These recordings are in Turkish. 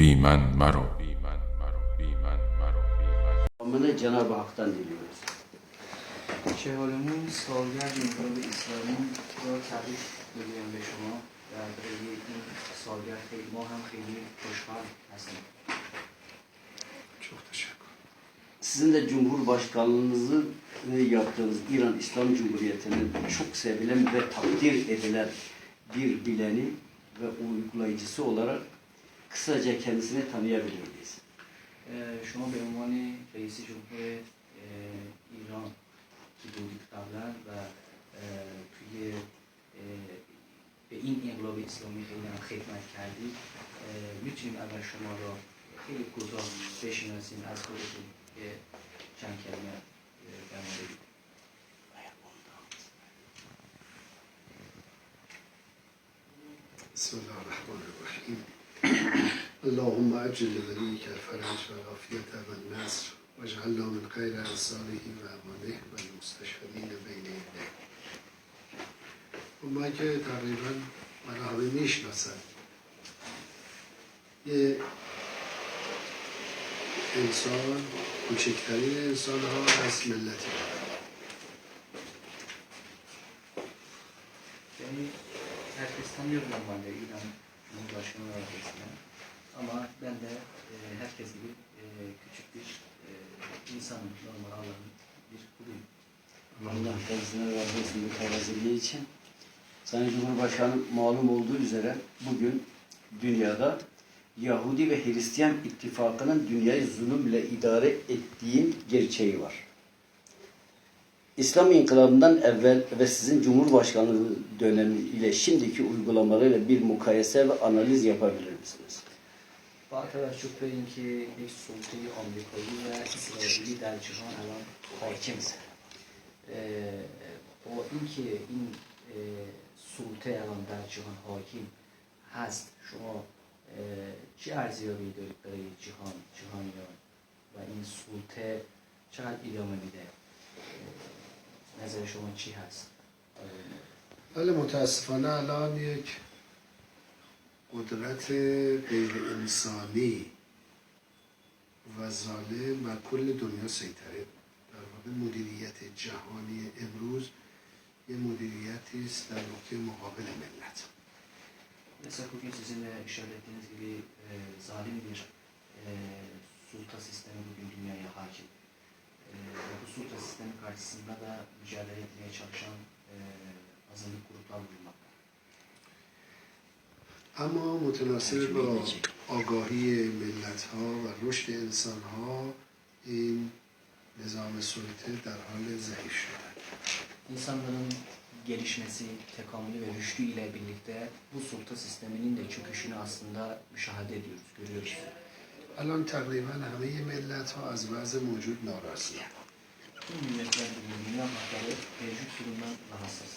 بی من مرو بی من مرو بی من مرو بی من Amını Cenab-ı Hak'tan diliyoruz. شهالمون سالگرد انقلاب اسلامی را تبریک میگویم به شما در برای این سالگرد خیلی ما هم خیلی خوشحال هستیم Çok teşekkür Sizin de Cumhurbaşkanlığınızı e, yaptığınız İran İslam Cumhuriyeti'nin çok sevilen ve takdir edilen bir bileni ve uygulayıcısı olarak kısaca kendisini tanıyabilir miyiz? اه، شما به عنوان رئیس جمهور ایران که بودید قبلا و توی به این انقلاب اسلامی خیلی هم خدمت کردید اه، می‌تونیم اول شما را خیلی کوتاه بشناسیم از خودتون یه چند کلمه در مورد بسم الله الرحمن الرحیم اللهم اجل لوليك الفرج والعافية والنصر واجعلنا من خير انصاره و امانه و المستشهدین بین یديه اون من که تقریبا من همه میشناسن یه انسان کوچکترین انسان ها از ملتی Yani herkes tanıyor normalde İran Cumhurbaşkanı arasında. ama ben de e, herkes gibi e, küçük bir e, insanım, normal Allah'ın bir kuluyum. Allah kendisine razı olsun bu tevazziliği için. Sayın Cumhurbaşkanı malum olduğu üzere bugün dünyada Yahudi ve Hristiyan ittifakının dünyayı zulümle idare ettiği gerçeği var. İslam inkılabından evvel ve sizin Cumhurbaşkanlığı dönemi ile şimdiki uygulamalarıyla bir mukayese ve analiz yapabilir misiniz? با توجه به اینکه یک سلطه آمریکایی و اسرائیلی در جهان الان حاکم با اینکه این سلطه الان در جهان حاکم هست شما چه ارزیابی دارید برای جهان جهانیان و این سلطه چقدر ادامه میده؟ نظر شما چی هست؟ ولی متاسفانه الان یک قدرت غیر انسانی و ظالم بر کل دنیا سیطره در واقع مدیریت جهانی امروز یه mudiriyyeti است در نقطه مقابل ملت Mesela bugün sizin de işaret ettiğiniz gibi e, zalim bir e, sulta sistemi bugün dünyaya hakim. E, ve bu sulta sistemi karşısında da mücadele etmeye çalışan e, azınlık gruplar bulunmakta. اما متناسب با آگاهی ملت ها و رشد انسان ها این نظام سلطه در حال ضعیف شدن İnsanların gelişmesi, tekamülü ve rüştü ile birlikte bu sulta sisteminin de çöküşünü aslında müşahede ediyoruz, görüyoruz. الان تقریبا همه ملت ها از وضع موجود ناراضی Tüm milletler bugün dünya halkları mevcut durumdan rahatsız.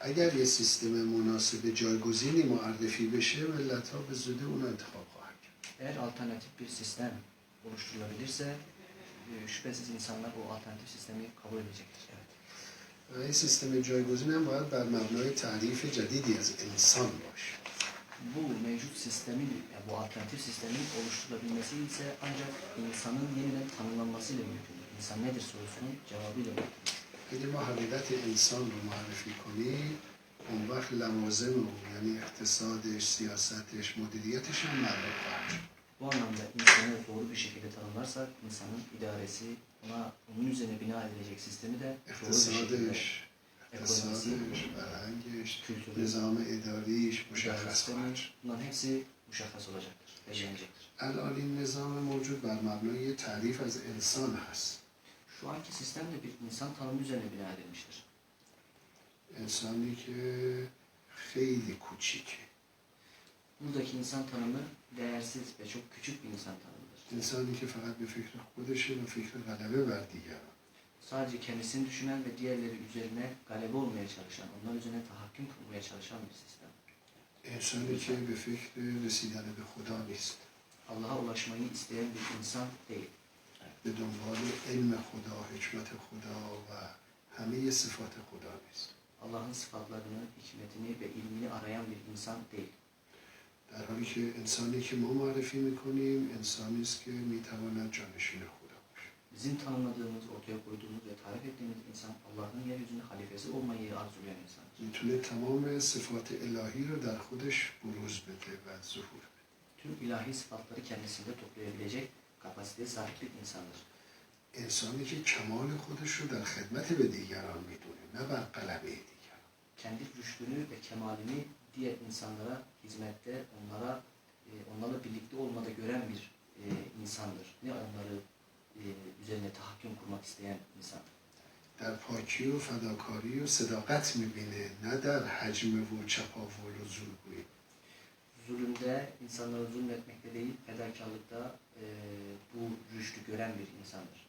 اگر یه سیستم مناسب جایگزینی معرفی بشه ملت ها به زودی اون انتخاب خواهند کرد Eğer alternatif bir sistem oluşturulabilirse e, şüphesiz insanlar o alternatif sistemi kabul edecektir. Evet. و این سیستم جایگزین هم باید بر مبنای تعریف جدیدی از انسان باشه Bu mevcut sistemin, yani bu alternatif sistemin oluşturulabilmesi ise ancak insanın yeniden tanımlanmasıyla mümkündür. İnsan nedir sorusunun cevabıyla mümkündür. اگه ما حقیقت انسان رو معرفی کنیم اون وقت لوازم او یعنی اقتصادش سیاستش مدیریتش هم معلوم خواهد شد Bu anlamda insanı doğru bir şekilde tanımlarsak insanın idaresi, ona onun üzerine bina edilecek sistemi de doğru bir şekilde اقتصادش فرهنگش نظام اداریش مشخص خواهد شد bunların hepsi muşahhas olacaktır, belirlenecektir. الان این نظام موجود بر مبنای تعریف از انسان هست şu anki sistem de bir insan tanımı üzerine bina edilmiştir. E, İnsanlık e, feyli kuçiki. Buradaki insan tanımı değersiz ve çok küçük bir insan tanımıdır. E, İnsanlık fakat bir fikri kudeşi ve fikri galebe verdi ya. Sadece kendisini düşünen ve diğerleri üzerine galebe olmaya çalışan, onlar üzerine tahakküm kurmaya çalışan bir sistem. İnsanlık bir fikri ve bir huda Allah Allah'a ulaşmayı isteyen bir insan değil. به دنبال علم خدا حکمت خدا و همه صفات خدا نیست Allah'ın sıfatlarını, hikmetini ve ilmini arayan bir insan değil. در حالی که انسانی که ما معرفی میکنیم انسانی است که میتواند جانشین خدا باشه Bizim tanımladığımız, ortaya koyduğumuz ve tarif ettiğimiz insan Allah'ın yeryüzünde halifesi olmayı arzulayan insandır. میتونه تمام صفات الهی رو در خودش بروز بده و ظهور بده Tüm ilahi sıfatları kendisinde toplayabilecek kapasiteye sahip bir insandır. انسانی که کمال خودش رو در خدمت به دیگران میدونه نه بر قلبه دیگران Kendi rüştünü ve kemalini diğer insanlara hizmette, onlara e, onlarla birlikte olmada gören bir e, insandır. Ne onları e, üzerine tahakküm kurmak isteyen insan. در پاکی و فداکاری و صداقت میبینه نه در حجم و چپاول و زورگویی Zulümde, insanlara zulmetmekte değil, fedakarlıkta e, bu rüştü gören bir insandır.